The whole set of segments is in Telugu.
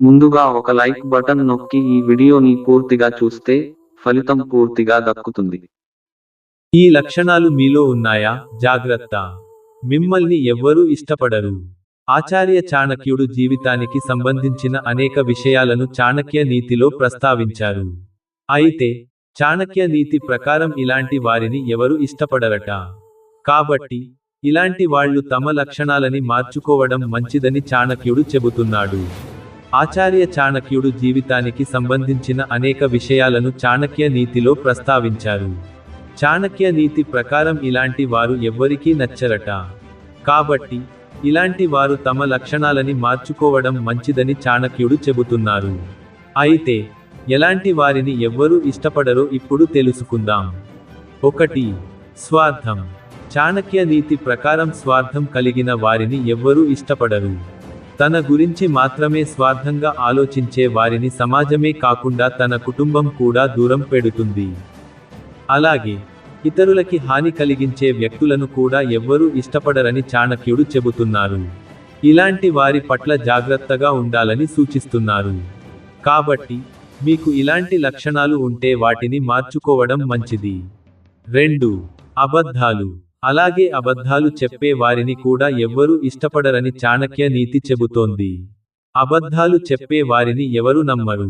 ముందుగా ఒక లైక్ బటన్ నొక్కి ఈ వీడియోని పూర్తిగా చూస్తే ఫలితం పూర్తిగా దక్కుతుంది. ఈ లక్షణాలు మీలో ఉన్నాయా? జాగ్రత్త. మిమ్మల్ని ఎవ్వరూ ఇష్టపడరు. ఆచార్య చాణక్యుడు జీవితానికి సంబంధించిన అనేక విషయాలను చాణక్య నీతిలో ప్రస్తావించారు. అయితే చాణక్య నీతి ప్రకారం ఇలాంటి వారిని ఎవరు ఇష్టపడరట? కాబట్టి ఇలాంటి వాళ్ళు తమ లక్షణాలని మార్చుకోవడం మంచిదని చాణక్యుడు చెబుతున్నాడు. ఆచార్య చాణక్యుడు జీవితానికి సంబంధించిన అనేక విషయాలను చాణక్య నీతిలో ప్రస్తావించారు. చాణక్య నీతి ప్రకారం ఇలాంటి వారు ఎవ్వరికీ నచ్చరట. కాబట్టి ఇలాంటి వారు తమ లక్షణాలని మార్చుకోవడం మంచిదని చాణక్యుడు చెబుతున్నారు. అయితే ఎలాంటి వారిని ఎవ్వరూ ఇష్టపడరో ఇప్పుడు తెలుసుకుందాం. ఒకటి స్వార్థం. చాణక్య నీతి ప్రకారం స్వార్థం కలిగిన వారిని ఎవ్వరూ ఇష్టపడరు. తన గురించి మాత్రమే స్వార్థంగా ఆలోచించే వారిని సమాజమే కాకుండా తన కుటుంబం కూడా దూరం పెడుతుంది. అలాగే ఇతరులకి హాని కలిగించే వ్యక్తులను కూడా ఎవ్వరూ ఇష్టపడరని చాణక్యుడు చెబుతున్నారు. ఇలాంటి వారి పట్ల జాగ్రత్తగా ఉండాలని సూచిస్తున్నారు. కాబట్టి మీకు ఇలాంటి లక్షణాలు ఉంటే వాటిని మార్చుకోవడం మంచిది. రెండు అబద్ధాలు. అలాగే అబద్ధాలు చెప్పే వారిని కూడా ఎవ్వరూ ఇష్టపడరని చాణక్య నీతి చెబుతోంది. అబద్ధాలు చెప్పే వారిని ఎవరు నమ్మరు.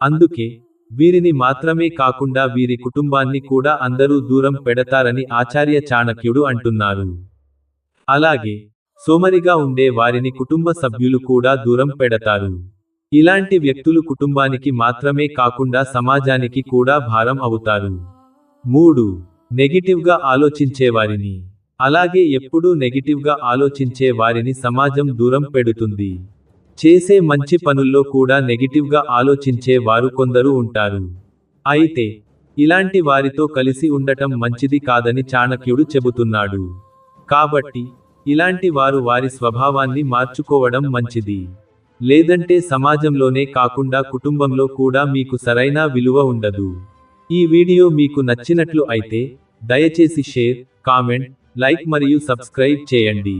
అందుకే వీరిని మాత్రమే కాకుండా వీరి కుటుంబాన్ని కూడా అందరూ దూరం పెడతారని ఆచార్య చాణక్యుడు అంటున్నారు. అలాగే సోమరిగా ఉండే వారిని కుటుంబ సభ్యులు కూడా దూరం పెడతారు. ఇలాంటి వ్యక్తులు కుటుంబానికి మాత్రమే కాకుండా సమాజానికి కూడా భారం అవుతారు. మూడు నెగిటివ్గా ఆలోచించే వారిని అలాగే ఎప్పుడూ నెగిటివ్గా ఆలోచించే వారిని సమాజం దూరం పెడుతుంది. చేసే మంచి పనుల్లో కూడా నెగిటివ్గా ఆలోచించే వారు కొందరు ఉంటారు. అయితే ఇలాంటి వారితో కలిసి ఉండటం మంచిది కాదని చాణక్యుడు చెబుతున్నాడు. కాబట్టి ఇలాంటి వారు వారి స్వభావాన్ని మార్చుకోవడం మంచిది. లేదంటే సమాజంలోనే కాకుండా కుటుంబంలో కూడా మీకు సరైన విలువ ఉండదు. ఈ వీడియో మీకు నచ్చినట్లు అయితే దయచేసి షేర్ కామెంట్ లైక్ మరియు సబ్స్క్రైబ్ చేయండి